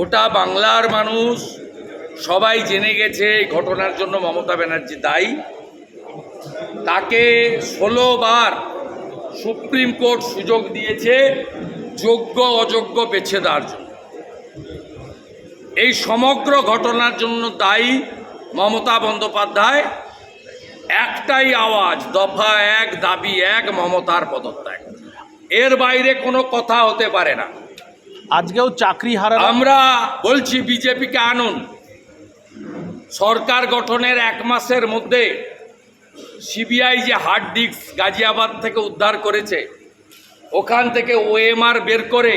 গোটা বাংলার মানুষ সবাই জেনে গেছে এই ঘটনার জন্য মমতা ব্যানার্জি দায়ী। তাকে ষোলো বার সুপ্রিম কোর্ট সুযোগ দিয়েছে যোগ্য, অযোগ্য বেছে দেওয়ার জন্য। এই সমগ্র ঘটনার জন্য দায়ী মমতা বন্দ্যোপাধ্যায়। একটাই আওয়াজ, দফা এক, দাবি এক মমতার পদত্যাগ। এর বাইরে কোনো কথা হতে পারে না। আজকেও চাকরি হারানো আমরা বলছি বিজেপিকে আনুন। সরকার গঠনের এক মাসের মধ্যে সিবিআই যে হার্ড ডিস্ক গাজিয়াবাদ থেকে উদ্ধার করেছে, ওখান থেকে ওএমআর বের করে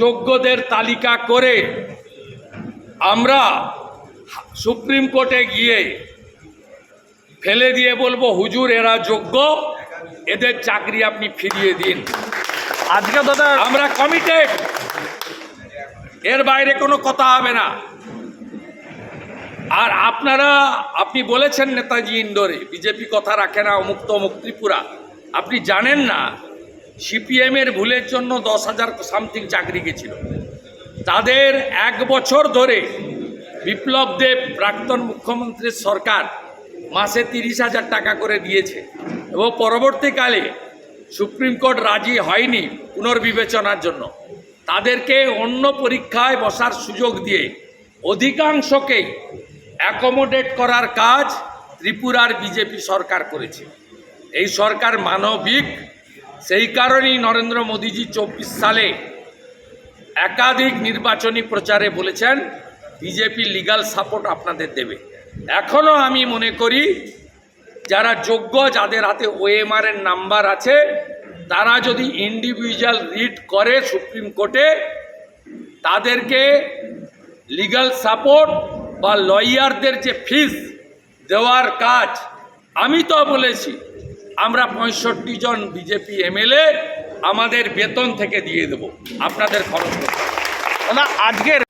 যোগ্যদের তালিকা করে আমরা সুপ্রিম কোর্টে গিয়ে ফেলে দিয়ে বলব, হুজুর, এরা যোগ্য, এদের চাকরি আপনি ফিরিয়ে দিন। আজকে দাদা, আমরা কমিটেড এর বাইরে কোনো কথা হবে না। আর আপনারা, আপনি বলেছেন নেতাজি ইন্দোরে, বিজেপি কথা রাখে না, অমুক ত্রিপুরা। আপনি জানেন না, সিপিএম এর ভুলের জন্য দশ হাজার সামথিং চাকরি গেছিল। তাদের এক বছর ধরে বিপ্লব দেব, প্রাক্তন মুখ্যমন্ত্রীর সরকার, মাসে তিরিশ হাজার টাকা করে দিয়েছে। এবং পরবর্তীকালে সুপ্রিম কোর্ট রাজি হয়নি পুনর্বিবেচনার জন্য। তাদেরকে অন্য পরীক্ষায় বসার সুযোগ দিয়ে অধিকাংশকেই অ্যাকোমোডেট করার কাজ ত্রিপুরার বিজেপি সরকার করেছে। এই সরকার মানবিক, সেই কারণেই নরেন্দ্র মোদীজি চব্বিশ সালে একাধিক নির্বাচনী প্রচারে বলেছেন, বিজেপি লিগাল সাপোর্ট আপনাদের দেবে। এখনও আমি মনে করি যারা যোগ্য, যাদের হাতে ওএমআর এর নাম্বার আছে, তারা যদি ইন্ডিভিজুয়াল রিড করে সুপ্রিম কোর্টে, তাদেরকে লিগাল সাপোর্ট বা লয়ারদের যে ফিস দেওয়ার কাজ, আমি তো বলেছি, আমরা পঁয়ষট্টি জন বিজেপি এমএলএ আমাদের বেতন থেকে দিয়ে দেব। আপনাদের খরচ করতে আজকের